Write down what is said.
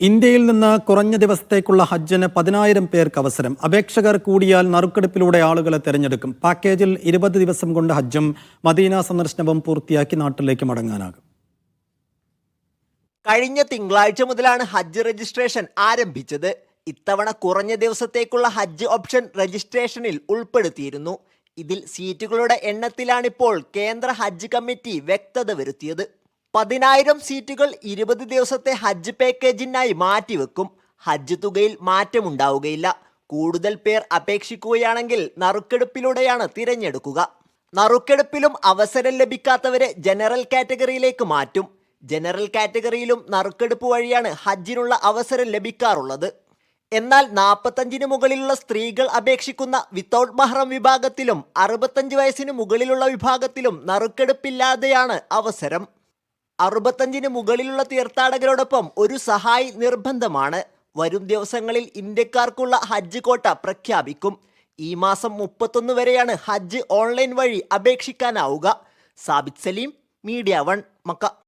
ഇന്ത്യയിൽ നിന്ന് കുറഞ്ഞ ദിവസത്തേക്കുള്ള ഹജ്ജിന് പതിനായിരം പേർക്ക് അവസരം. അപേക്ഷകർ കൂടിയാൽ നറുക്കെടുപ്പിലൂടെ ആളുകളെ തിരഞ്ഞെടുക്കും. പാക്കേജിൽ ഇരുപത് ദിവസം കൊണ്ട് ഹജ്ജും മദീന സന്ദർശനവും പൂർത്തിയാക്കി നാട്ടിലേക്ക് മടങ്ങാനാകും. കഴിഞ്ഞ തിങ്കളാഴ്ച മുതലാണ് ഹജ്ജ് രജിസ്ട്രേഷൻ ആരംഭിച്ചത്. ഇത്തവണ കുറഞ്ഞ ദിവസത്തേക്കുള്ള ഹജ്ജ് ഓപ്ഷൻ രജിസ്ട്രേഷനിൽ ഉൾപ്പെടുത്തിയിരുന്നു. ഇതിൽ സീറ്റുകളുടെ എണ്ണത്തിലാണിപ്പോൾ കേന്ദ്ര ഹജ്ജ് കമ്മിറ്റി വ്യക്തത വരുത്തിയത്. പതിനായിരം സീറ്റുകൾ ഇരുപത് ദിവസത്തെ ഹജ്ജ് പാക്കേജിനായി മാറ്റിവെക്കും. ഹജ്ജ് തുകയിൽ മാറ്റമുണ്ടാവുകയില്ല. കൂടുതൽ പേർ അപേക്ഷിക്കുകയാണെങ്കിൽ നറുക്കെടുപ്പിലൂടെയാണ് തിരഞ്ഞെടുക്കുക. നറുക്കെടുപ്പിലും അവസരം ലഭിക്കാത്തവരെ ജനറൽ കാറ്റഗറിയിലേക്ക് മാറ്റും. ജനറൽ കാറ്റഗറിയിലും നറുക്കെടുപ്പ് വഴിയാണ് ഹജ്ജിനുള്ള അവസരം ലഭിക്കാറുള്ളത്. എന്നാൽ നാൽപ്പത്തഞ്ചിന് മുകളിലുള്ള സ്ത്രീകൾ അപേക്ഷിക്കുന്ന വിത്തൗട്ട് മഹ്റം വിഭാഗത്തിലും അറുപത്തഞ്ച് വയസ്സിന് മുകളിലുള്ള വിഭാഗത്തിലും നറുക്കെടുപ്പില്ലാതെയാണ് അവസരം. അറുപത്തഞ്ചിന് മുകളിലുള്ള തീർത്ഥാടകരോടൊപ്പം ഒരു സഹായി നിർബന്ധമാണ്. വരും ദിവസങ്ങളിൽ ഇന്ത്യക്കാർക്കുള്ള ഹജ്ജ് കോട്ട പ്രഖ്യാപിക്കും. ഈ മാസം മുപ്പത്തൊന്ന് വരെയാണ് ഹജ്ജ് ഓൺലൈൻ വഴി അപേക്ഷിക്കാനാവുക. Sabith Saleem media one Mecca.